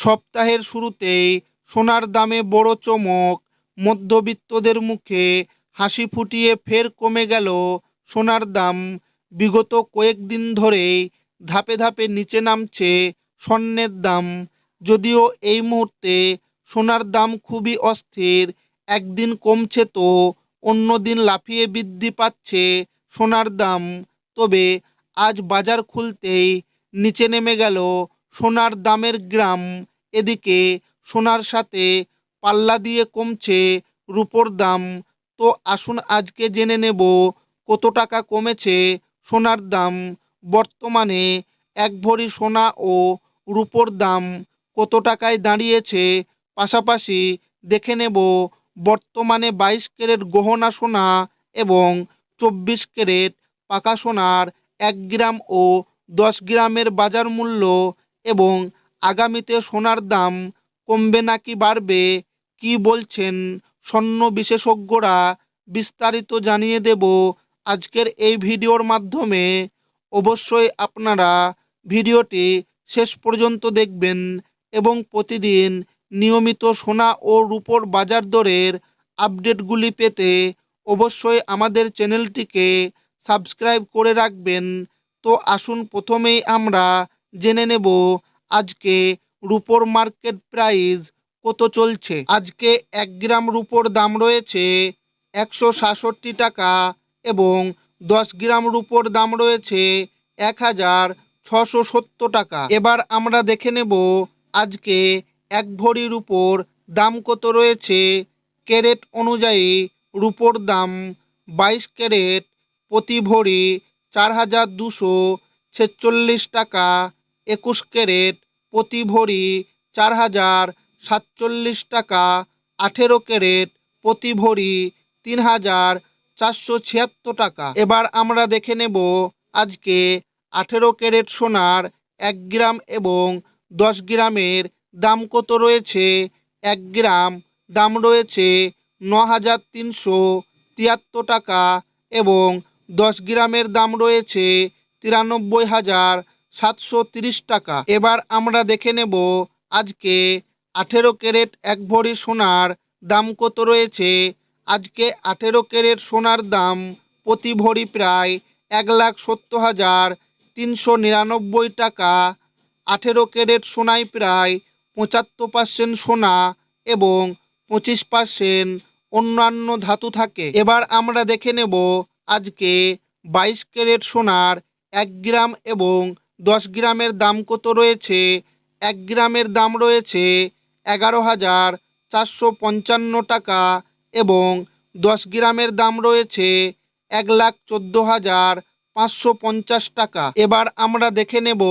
সপ্তাহের শুরুতেই সোনার দামে বড় চমক, মধ্যবিত্তদের মুখে হাসি ফুটিয়ে ফের কমে গেল সোনার দাম। বিগত কয়েকদিন ধরেই ধাপে ধাপে নিচে নামছে স্বর্ণের দাম। যদিও এই মুহূর্তে সোনার দাম খুবই অস্থির, একদিন কমছে তো অন্য দিন লাফিয়ে বৃদ্ধি পাচ্ছে সোনার দাম। তবে আজ বাজার খুলতেই নিচে নেমে গেল সোনার দামের গ্রাম। এদিকে সোনার সাথে পাল্লা দিয়ে কমছে রুপোর দাম। তো আসুন আজকে জেনে নেব কত টাকা কমেছে সোনার দাম। বর্তমানে এক ভরি সোনা ও রুপোর দাম কত টাকায় দাঁড়িয়েছে? পাশাপাশি দেখে নেব বর্তমানে বাইশ ক্যারেট গহনা সোনা এবং চব্বিশ ক্যারেট পাকা সোনার এক গ্রাম ও দশ গ্রামের বাজার মূল্য এবং আগামীতে সোনার দাম কমবে নাকি বাড়বে, কি বলছেন স্বর্ণ বিশেষজ্ঞরা বিস্তারিত জানিয়ে দেব আজকের এই ভিডিওর মাধ্যমে। অবশ্যই আপনারা ভিডিওটি শেষ পর্যন্ত দেখবেন এবং প্রতিদিন নিয়মিত সোনা ও রূপোর বাজার দরের আপডেটগুলি পেতে অবশ্যই আমাদের চ্যানেলটিকে সাবস্ক্রাইব করে রাখবেন। তো আসুন প্রথমেই আমরা জেনে নেব আজকে রুপোর মার্কেট প্রাইস কত চলছে? আজকে এক গ্রাম রুপোর দাম রয়েছে একশো সাতষট্টি টাকা এবং দশ গ্রাম রুপোর দাম রয়েছে এক হাজার ছশো সত্তর টাকা। এবার আমরা দেখে নেব আজকে এক ভরির রুপোর দাম কত রয়েছে। ক্যারেট অনুযায়ী রুপোর দাম বাইশ ক্যারেট প্রতি ভরি চার হাজার দুশো ছেচল্লিশ টাকা একুশ ক্যারেট প্রতি ভরি চার হাজার সাতচল্লিশ টাকা, আঠেরো ক্যারেট প্রতি ভরি তিন হাজার চারশো ছিয়াত্তর টাকা। এবার আমরা দেখে নেব আজকে আঠেরো ক্যারেট সোনার এক গ্রাম এবং দশ গ্রামের দাম কত রয়েছে? এক গ্রাম দাম রয়েছে ন হাজার তিনশো তিয়াত্তর টাকা এবং দশ গ্রামের দাম রয়েছে তিরানব্বই হাজার সাতশো টাকা। এবার আমরা দেখে নেব আজকে আঠেরো ক্যারেট এক ভরি সোনার দাম কত রয়েছে। আজকে আঠেরো ক্যারেট সোনার দাম প্রতি ভরি প্রায় এক লাখ সত্তর হাজার তিনশো নিরানব্বই টাকা। আঠেরো ক্যারেট সোনায় প্রায় পঁচাত্তর পার্সেন্ট সোনা এবং পঁচিশ পার্সেন্ট অন্যান্য ধাতু থাকে। এবার আমরা দেখে নেব আজকে বাইশ ক্যারেট সোনার এক গ্রাম এবং দশ গ্রামের দাম কত রয়েছে? এক গ্রামের দাম রয়েছে এগারো হাজার চারশো পঞ্চান্ন টাকা এবং দশ গ্রামের দাম রয়েছে এক লাখ চোদ্দ হাজার পাঁচশো পঞ্চাশ টাকা। এবার আমরা দেখে নেব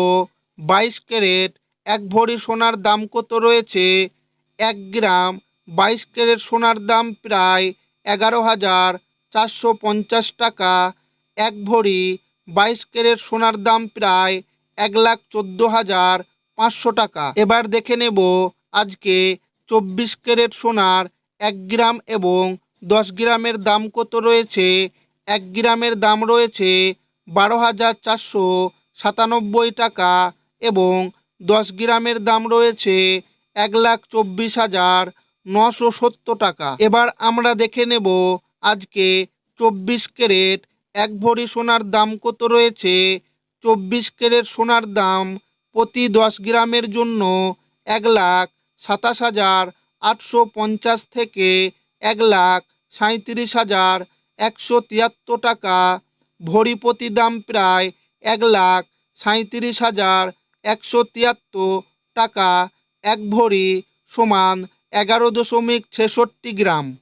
বাইশ ক্যারেট এক ভরি সোনার দাম কত রয়েছে? এক গ্রাম বাইশ ক্যারেট সোনার দাম প্রায় এগারো হাজার চারশো পঞ্চাশ টাকা। এক ভরি বাইশ ক্যারেট সোনার দাম প্রায় এক লাখ চোদ্দ হাজার পাঁচশো টাকা। এবার দেখে নেব আজকে চব্বিশ ক্যারেট সোনার এক গ্রাম এবং দশ গ্রামের দাম কত রয়েছে। এক গ্রামের দাম রয়েছে বারো হাজার চারশো সাতানব্বই টাকা এবং দশ গ্রামের দাম রয়েছে এক লাখ চব্বিশ হাজার নশো সত্তর টাকা। এবার আমরা দেখে নেব আজকে চব্বিশ ক্যারেট এক ভরি সোনার দাম কত রয়েছে। চব্বিশ ক্যারেট সোনার দাম প্রতি দশ গ্রামের জন্য এক লাখ সাতাশ হাজার আটশো পঞ্চাশ থেকে এক লাখ সাঁত্রিশ হাজার একশো তিয়াত্তর টাকা। ভরি প্রতি দাম প্রায় এক লাখ সাঁত্রিশ হাজার একশো তিয়াত্তর টাকা। এক ভরি সমান এগারো দশমিক ছেষট্টি গ্রাম।